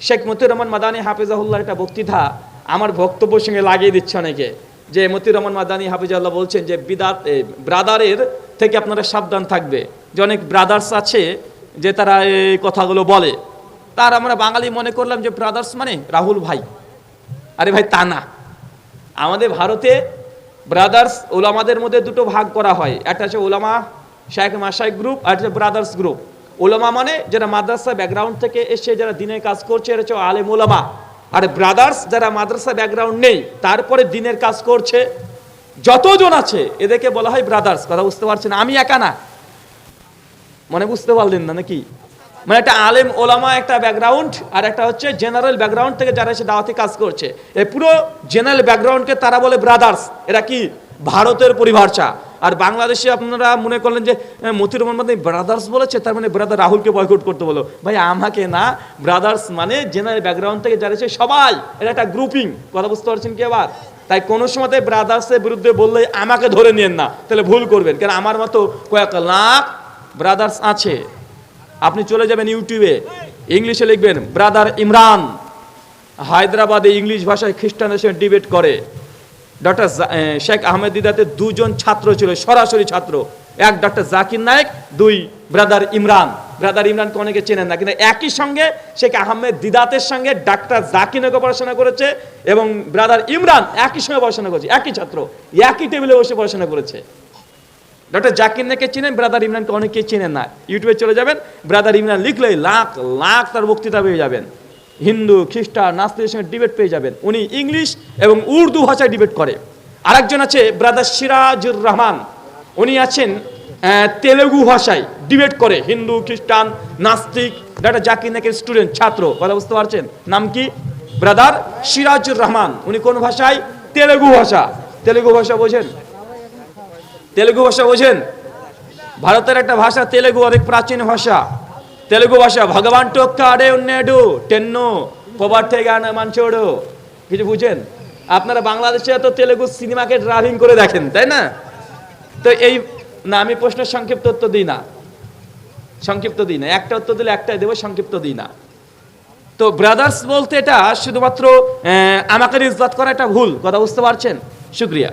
শেখ মতিউর রহমান মাদানী হাফিজাহুল্লাহ একটা বক্তৃতা আমার বক্তব্যের সঙ্গে লাগিয়ে দিচ্ছে অনেকে, যে মতিউর রহমান মাদানী হাফিজাহুল্লাহ বলছেন যে বিদাত ব্রাদারের থেকে আপনারা সাবধান থাকবে। যে অনেক ব্রাদার্স আছে যে তারা এই কথাগুলো বলে। তার আমরা বাঙালি মনে করলাম যে ব্রাদার্স মানে রাহুল ভাই। আরে ভাই, তা না। আমাদের ভারতে ব্রাদার্স ওলামাদের মধ্যে দুটো ভাগ করা হয়। একটা হচ্ছে ওলামা শাইখ মাসাই গ্রুপ আর হচ্ছে ব্রাদার্স গ্রুপ। ওলামা মানে যারা মাদ্রাসা ব্যাকগ্রাউন্ড থেকে এসে যারা দিনের কাজ করছে, এরা হচ্ছে আলেম ওলামা আর ব্রাদার্স যারা মাদ্রাসা ব্যাকগ্রাউন্ড নেই, তারপরে দিনের কাজ করছে, যতজন আছে, এদেরকে বলা হয় ব্রাদার্স কথা বুঝতে পারছেন? আমি একা না। মানে বুঝতে পারলেন না নাকি? মানে একটা আলেম ওলামা একটা ব্যাকগ্রাউন্ড আর একটা হচ্ছে জেনারেল ব্যাকগ্রাউন্ড থেকে যারা এসে দাওয়াতি কাজ করছে। এই পুরো জেনারেল ব্যাকগ্রাউন্ডকে তারা বলে ব্রাদার্স এরা কি? ভারতের পরিভাষা। আর বাংলাদেশে আপনারা মনে করলেন যে আহ, মতিউর রহমান মাদানী ব্রাদার্স বলেছে তার মানে ব্রাদার রাহুলকে বয়কট করতে বলো। ভাই আমাকে না ব্রাদার্স মানে জেনারেল ব্যাকগ্রাউন্ড থেকে যারা সবাই এটা একটা গ্রুপিং কথা বুঝতে পারছেন কি আবার? তাই কোনো সময় ব্রাদার্সের বিরুদ্ধে বললে আমাকে ধরে নিয়েন না তাহলে ভুল করবেন। কারণ আমার মতো কয়েক লাখ ব্রাদার্স আছে। আপনি চলে যাবেন ইউটিউবে ইংলিশে লিখবেন ব্রাদার ইমরান। হায়দ্রাবাদে ইংলিশ ভাষায় খ্রিস্টানের সঙ্গে ডিবেট করে। ডক্টর শেখ আহমেদ দিদাতে দুজন ছাত্র ছিল, সরাসরি ছাত্র। এক ডক্টর জাকির নায়েক দুই ব্রাদার ইমরান ব্রাদার ইমরানকে অনেকে চেনেন না, কিন্তু একই সঙ্গে শেখ আহমেদ দিদাতের সঙ্গে ডাক্তার জাকিরকে পড়াশোনা করেছে এবং ব্রাদার ইমরান একই সঙ্গে পড়াশোনা করেছে, একই ছাত্র, একই টেবিলে বসে পড়াশোনা করেছে। ডক্টর জাকির নাকে চিনেন ব্রাদার ইমরানকে অনেকে চিনেন না। ইউটিউবে চলে যাবেন ব্রাদার ইমরান লিখলে লাখ লাখ তার বক্তৃতা পেয়ে যাবেন। হিন্দু, খ্রিস্টান নাস্তিকের সঙ্গে ডিবেট পেয়ে যাবেন। উনি ইংলিশ এবং উর্দু ভাষায় ডিবেট করে। আরেকজন আছে ব্রাদার সিরাজুর রহমান। উনি আছেন তেলেগু ভাষায় ডিবেট করে। হিন্দু, খ্রিস্টান, নাস্তিক ডক্টর জাকির নাকের স্টুডেন্ট ছাত্র। কথা বুঝতে পারছেন? নাম কি? ব্রাদার সিরাজুর রহমান। উনি কোন ভাষায়? তেলেগু ভাষা। তেলেগু ভাষা বোঝেন? তেলেগু ভাষা বোঝেন? ভারতের একটা ভাষা তেলেগু, অনেক প্রাচীন ভাষা। ভাষা, ভগবান টোক্কাডে উন্নেডু টেন্নো পবার গান মানছোড়ো। কিছু বুঝেন? আপনারা বাংলাদেশে তো তেলেগু সিনেমাকে ড্রাইভিং করে দেখেন, তাই না? তো এই, না, আমি প্রশ্নের সংক্ষিপ্ত উত্তর দিই না। সংক্ষিপ্ত দিই না। একটা উত্তর দিলে একটাই দেবো, সংক্ষিপ্ত দিই না। তো ব্রাদার্স বলতে এটা শুধুমাত্র আমাকে ইজ্জত করা একটা ভুল, কথা বুঝতে পারছেন? শুক্রিয়া।